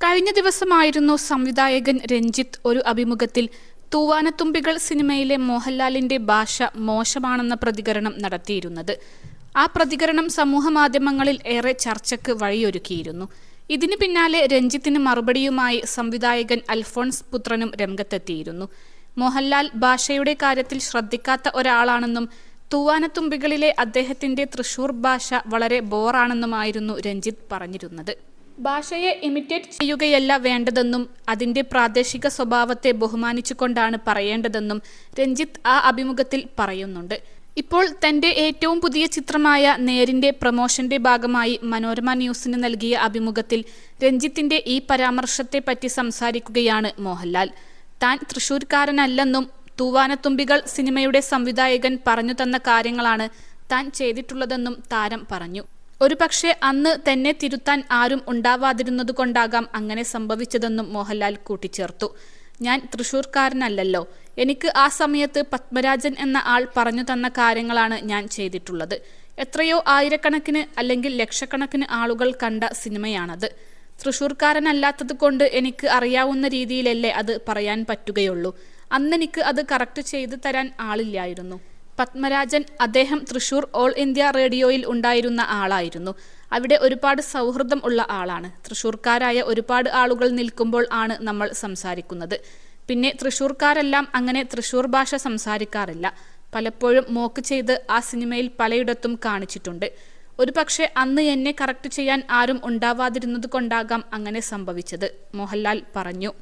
കഴിഞ്ഞ ദിവസമായിരുന്നു സംവിധായകൻ രഞ്ജിത്ത് ഒരു അഭിമുഖത്തിൽ തൂവാനത്തുമ്പികൾ സിനിമയിലെ മോഹൻലാലിന്റെ ഭാഷ മോശമാണെന്ന പ്രതികരണം നടത്തിയിരുന്നത്. ആ പ്രതികരണം സമൂഹമാധ്യമങ്ങളിൽ ഏറെ ചർച്ചയ്ക്ക് വഴിയൊരുക്കിയിരുന്നു. ഇതിന് പിന്നാലെ രഞ്ജിത്തിന് മറുപടിയുമായി സംവിധായകൻ അൽഫോൺസ് പുത്രനും രംഗത്തെത്തിയിരുന്നു. മോഹൻലാൽ ഭാഷയുടെ കാര്യത്തിൽ ശ്രദ്ധിക്കാത്ത ഒരാളാണെന്നും തൂവാനത്തുമ്പികളിലെ അദ്ദേഹത്തിന്റെ തൃശൂർ ഭാഷ വളരെ ബോറാണെന്നുമായിരുന്നു രഞ്ജിത്ത് പറഞ്ഞിരുന്നത്. ഭാഷയെ ഇമിറ്റേറ്റ് ചെയ്യുകയല്ല വേണ്ടതെന്നും അതിന്റെ പ്രാദേശിക സ്വഭാവത്തെ ബഹുമാനിച്ചുകൊണ്ടാണ് പറയേണ്ടതെന്നും രഞ്ജിത്ത് ആ അഭിമുഖത്തിൽ പറയുന്നുണ്ട്. ഇപ്പോൾ തന്റെ ഏറ്റവും പുതിയ ചിത്രമായ നേരിന്റെ പ്രമോഷന്റെ ഭാഗമായി മനോരമ ന്യൂസിന് നൽകിയ അഭിമുഖത്തിൽ രഞ്ജിത്തിന്റെ ഈ പരാമർശത്തെ പറ്റി സംസാരിക്കുകയാണ് മോഹൻലാൽ. താൻ തൃശൂർക്കാരനല്ലെന്നും തൂവാനത്തുമ്പികൾ സിനിമയുടെ സംവിധായകൻ പറഞ്ഞു തന്ന കാര്യങ്ങളാണ് താൻ ചെയ്തിട്ടുള്ളതെന്നും താരം പറഞ്ഞു. ഒരുപക്ഷെ അന്ന് തന്നെ തിരുത്താൻ ആരും ഉണ്ടാവാതിരുന്നതുകൊണ്ടാകാം അങ്ങനെ സംഭവിച്ചതെന്നും മോഹൻലാൽ കൂട്ടിച്ചേർത്തു. ഞാൻ തൃശൂർക്കാരനല്ലല്ലോ. എനിക്ക് ആ സമയത്ത് പത്മരാജൻ എന്ന ആൾ പറഞ്ഞു തന്ന കാര്യങ്ങളാണ് ഞാൻ ചെയ്തിട്ടുള്ളത്. എത്രയോ ആയിരക്കണക്കിന് അല്ലെങ്കിൽ ലക്ഷക്കണക്കിന് ആളുകൾ കണ്ട സിനിമയാണത്. തൃശൂർക്കാരനല്ലാത്തത് കൊണ്ട് എനിക്ക് അറിയാവുന്ന രീതിയിലല്ലേ അത് പറയാൻ പറ്റുകയുള്ളൂ. അന്നെനിക്ക് അത് കറക്റ്റ് ചെയ്തു തരാൻ ആളില്ലായിരുന്നു. പത്മരാജൻ അദ്ദേഹം തൃശൂർ ഓൾ ഇന്ത്യ റേഡിയോയിൽ ഉണ്ടായിരുന്ന ആളായിരുന്നു. അവിടെ ഒരുപാട് സൗഹൃദം ഉള്ള ആളാണ്. തൃശൂർക്കാരായ ഒരുപാട് ആളുകൾ നിൽക്കുമ്പോൾ ആണ് നമ്മൾ സംസാരിക്കുന്നത്. പിന്നെ തൃശൂർക്കാരെല്ലാം അങ്ങനെ തൃശൂർ ഭാഷ സംസാരിക്കാറില്ല. പലപ്പോഴും മോക്ക് ചെയ്ത് ആ സിനിമയിൽ പലയിടത്തും കാണിച്ചിട്ടുണ്ട്. ഒരു പക്ഷേ അന്ന് എന്നെ കറക്റ്റ് ചെയ്യാൻ ആരും ഉണ്ടാവാതിരുന്നത് കൊണ്ടാകാം അങ്ങനെ സംഭവിച്ചത് മോഹൻലാൽ പറഞ്ഞു.